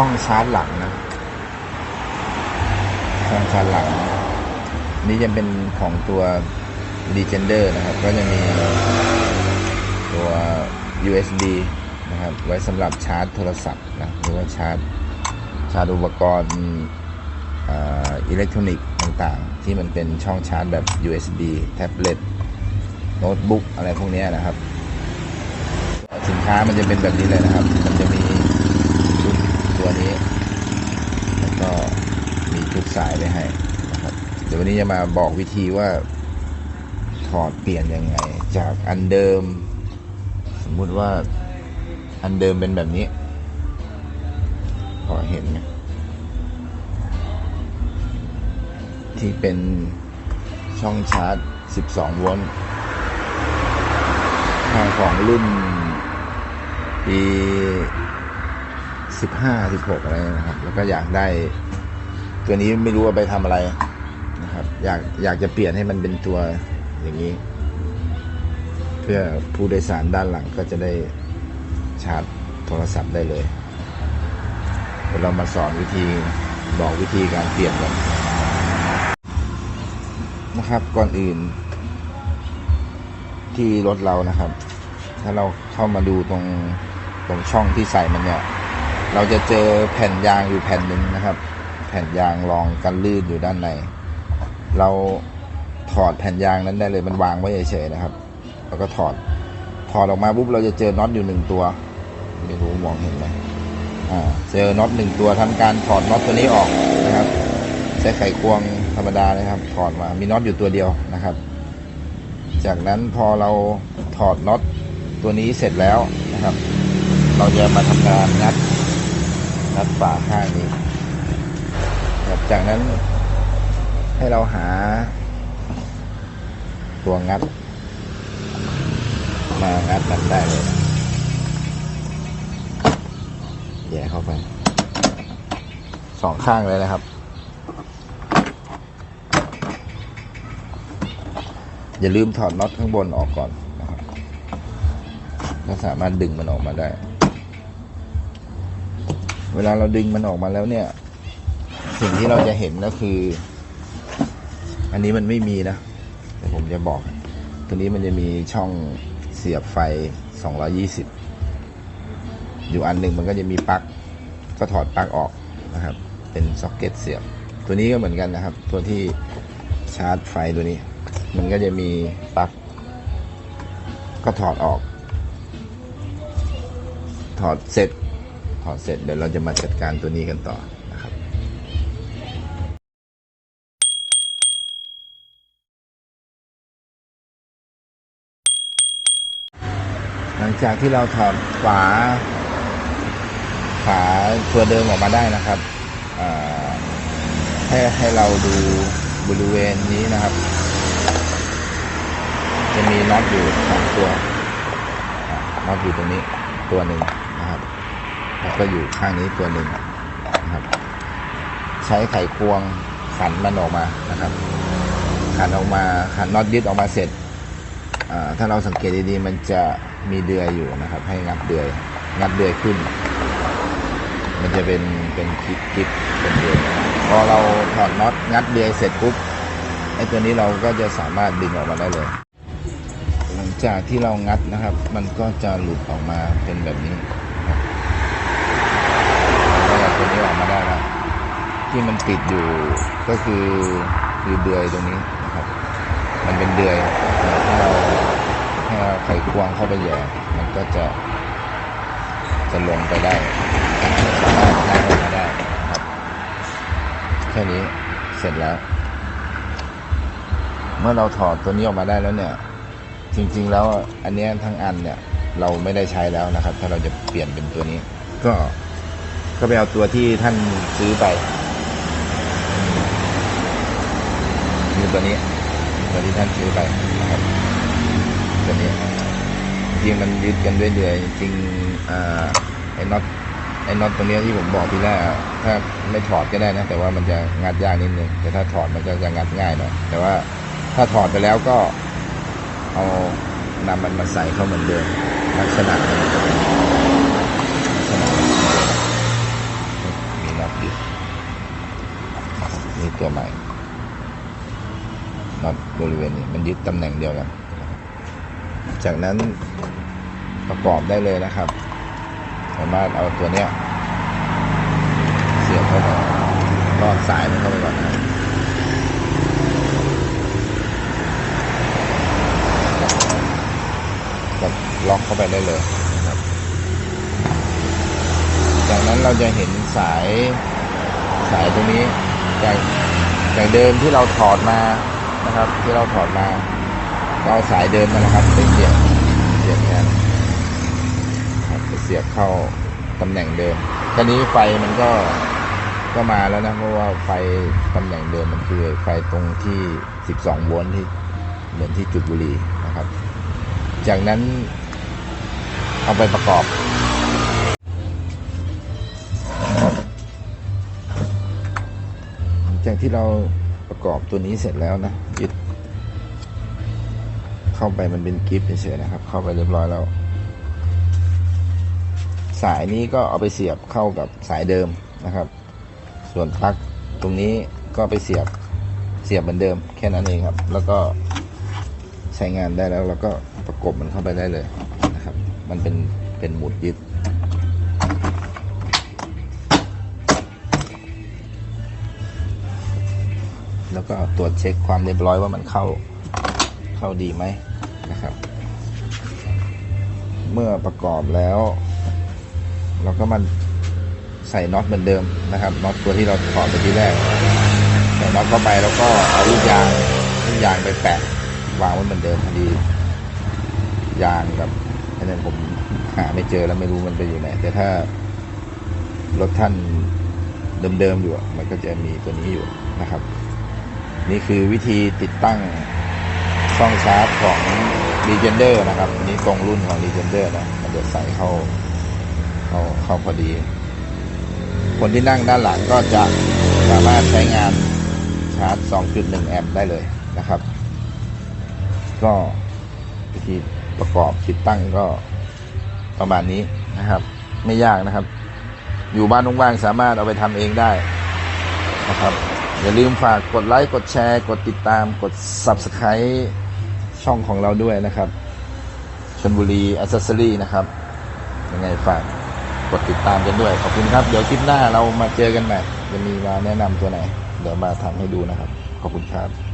ช่องชาร์จหลังนะช่องชาร์จหลัง นี่จะเป็นของตัว Legender นะครับ ก็จะมีตัว USB นะครับ ไว้สำหรับชาร์จโทรศัพท์นะหรือว่าชาร์จชาร์จอุปกรณ์ออิเล็กทรอนิกส์ต่างๆ ที่มันเป็นช่องชาร์จแบบ USB แท็บเล็ตโน้ตบุ๊กอะไรพวกนี้นะครับ สินค้ามันจะเป็นแบบนี้เลยนะครับ มันจะมี ตัวนี้ แล้วก็มีชุดสายไว้ให้นะครับ เดี๋ยววันนี้จะมาบอกวิธีว่า ถอดเปลี่ยนยังไง จากอันเดิม สมมุติว่าอันเดิมเป็นแบบนี้พอเห็นไหมที่เป็นช่องชาร์จ 12 โวลต์ทางของรุ่นปี 15 16อะไรนะครับ แล้วก็อยากได้ ตัวนี้ไม่รู้ว่าไปทำอะไรนะครับ อยากอยากจะเปลี่ยนให้มันเป็นตัวอย่างนี้ เพื่อผู้โดยสารด้านหลังก็จะได้ชาร์จโทรศัพท์ได้เลยเดี๋ยวเรามาสอนวิธีบอกวิธีการเปลี่ยนกันนะครับ ก่อนอื่น ที่รถเรานะครับ ถ้าเราเข้ามาดูตรงตรงช่องที่ใส่มันเนี่ย เราจะเจอแผ่นยางอยู่แผ่นหนึ่งนะครับ แผ่นยางรองกันลื่นอยู่ด้านใน เราถอดแผ่นยางนั้นได้เลยมันวางไว้เฉยๆนะครับ แล้วก็ถอดถอดออกมาปุ๊บเราจะเจอน็อตอยู่หนึ่งตัวไม่รู้มองเห็นไหมอ่าเจอน็อตหนึ่งตัวทำการถอดน็อตตัวนี้ออกนะครับใช้ไขควงธรรมดานะครับ ถอดมามีน็อตอยู่ตัวเดียวนะครับ จากนั้นพอเราถอดน็อตตัวนี้เสร็จแล้วนะครับ เราจะมาทำการงัด งัดฝาข้างนี้ครับจากนั้นให้เราหา ตัวงัด มางัดมันได้เลยแย่เข้าไปสองข้างเลยนะครับ อย่าลืมถอดน็อตข้างบนออกก่อนนะครับก็สามารถดึงมันออกมาได้ เวลาเราดึงมันออกมาแล้วเนี่ย สิ่งที่เราจะเห็นก็คือ อันนี้มันไม่มีนะแต่ผมจะบอก ตัวนี้มันจะมีช่องเสียบไฟ 220 อยู่อันหนึ่งมันก็จะมีปลั๊กก็ถอดปลั๊กออกนะครับ เป็นซ็อกเก็ตเสียบ ตัวนี้ก็เหมือนกันนะครับ ตัวที่ชาร์จไฟตัวนี้ มันก็จะมีปลั๊กก็ถอดออก ถอดเสร็จ ถอเสร็จเดี๋ยวเราจะมาจัดการตัวนี้กันต่อนะครับหลังจากที่เราถอดฝาฝาตัวเดิมออกมาได้นะครับให้ให้เราดูบริเวณนี้นะครับ จะมีน็อตอยู่สองตัวน็อตอยู่ตรงนี้ตัวหนึ่งนะครับ ก็อยู่ข้างนี้ตัวหนึ่งนะครับ ใช้ไขควงขันมันออกมานะครับ ขันออกมาขันน็อตยึดออกมาเสร็จถ้าเราสังเกตดีๆมันจะมีเดือยอยู่นะครับ ให้งัดเดือยงัดเดือยขึ้น มันจะเป็นเป็นคลิปคลิปเป็นเดือยพอเราถอดน็อตงัดเดือยเสร็จปุ๊บไอ้ตัวนี้เราก็จะสามารถดึงออกมาได้เลย หลังจากที่เรางัดนะครับ มันก็จะหลุดออกมาเป็นแบบนี้ นี้ออกมาได้แล้วที่มันติดอยู่ก็คือคือเดือยตรงนี้นะครับ มันเป็นเดือยถ้าเราถ้าเราไขควงเข้าไปแย่มันก็จะ จะลงไปได้สามารถงัดออกมาได้นะครับแค่นี้เสร็จแล้ว เมื่อเราถอดตัวนี้ออกมาได้แล้วเนี่ย จริง ๆ แล้วอันนี้ทั้งอันเนี่ย เราไม่ได้ใช้แล้วนะครับ ถ้าเราจะเปลี่ยนเป็นตัวนี้ ก็ ก็ไปเอาตัวที่ท่านซื้อไปมีตัวนี้ตัวที่ท่านซื้อไปนะครับตัวนี้จริงมันยึดกันด้วยเดือยจริงอ่าไอ้น็อตไอ้น็อตตรงนี้ที่ผมบอกทีแรกถ้าไม่ถอดก็ได้นะ แต่ว่ามันจะงัดยากนิดนึงแต่ถ้าถอดมันก็จะงัดง่ายหน่อยแต่ว่าถ้าถอดไปแล้วก็เอานำมันมาใส่เข้าเหมือนเดิมลักษณะมันจะเป็นลักษณะมันจะเป็น นี้ตัวใหม่น็อตบริเวณนี้มันยึดตำแหน่งเดียวกัน จากนั้นประกอบได้เลยนะครับ สามารถเอาตัวเนี้ยเสียบเข้าไปลอดสายมันเข้าไปก่อนนะครับก็ล็อกเข้าไปได้เลยนะครับ จากนั้นเราจะเห็นสายสายตรงนี้ จากจากเดิมที่เราถอดมานะครับ ที่เราถอดมาเอาสายเดิมนั่นแหละครับไปเสียบเสียบงานครับไปเสียบเข้าตำแหน่งเดิมตอนนี้ไฟมันก็ก็มาแล้วนะเพราะว่าไฟตำแหน่งเดิมมันคือไฟตรงที่ 12 โวลต์ที่เหมือนที่จุดบุหรี่นะครับ จากนั้นเอาไปประกอบ จากที่เราประกอบตัวนี้เสร็จแล้วนะยึดเข้าไปมันเป็นกิฟต์เฉยๆนะครับ เข้าไปเรียบร้อยแล้ว สายนี้ก็เอาไปเสียบเข้ากับสายเดิมนะครับ ส่วนปลั๊กตรงนี้ก็ไปเสียบเสียบเหมือนเดิม แค่นั้นเองครับ แล้วก็ใช้งานได้แล้วแล้วก็ประกบมันเข้าไปได้เลยนะครับ มันเป็นเป็นหมุดยึด แล้วก็ตรวจเช็คความเรียบร้อยว่ามันเข้าเข้าดีไหมนะครับ เมื่อประกอบแล้ว เราก็มันใส่น็อตเหมือนเดิมนะครับน็อตตัวที่เราถอดไปที่แรกใส่น็อตเข้าไปแล้วก็เอาลูกยางลูกยางไปแปะวางไว้เหมือนเดิมพอดียางกับอันนั้นผมหาไม่เจอแล้วไม่รู้มันไปอยู่ไหนแต่ถ้ารถท่านเดิมๆอยู่มันก็จะมีตัวนี้อยู่นะครับ นี่คือวิธีติดตั้งช่องชาร์จของ Legender นะครับอันนี่ตรงรุ่นของ Legender นะมันจะใส่เข้าเข้าเข้าพอดี คนที่นั่งด้านหลังก็จะสามารถใช้งานชาร์จ 2.1 แอมป์ได้เลยนะครับ ก็วิธีประกอบติดตั้งก็ประมาณนี้นะครับ ไม่ยากนะครับ อยู่บ้านว่างๆสามารถเอาไปทำเองได้นะครับ อย่าลืมฝากกดไลค์ กดแชร์ กดติดตาม กด Subscribe ช่องของเราด้วยนะครับชนบุรีอ c เซสซอรี่นะครับ ยังไงฝากกดติดตามกันด้วย ขอบคุณครับ เดี๋ยวคลิปหน้าเรามาเจอกันใหม่ จะมีมาแนะนำตัวไหน เดี๋ยวมาทำให้ดูนะครับ ขอบคุณครับ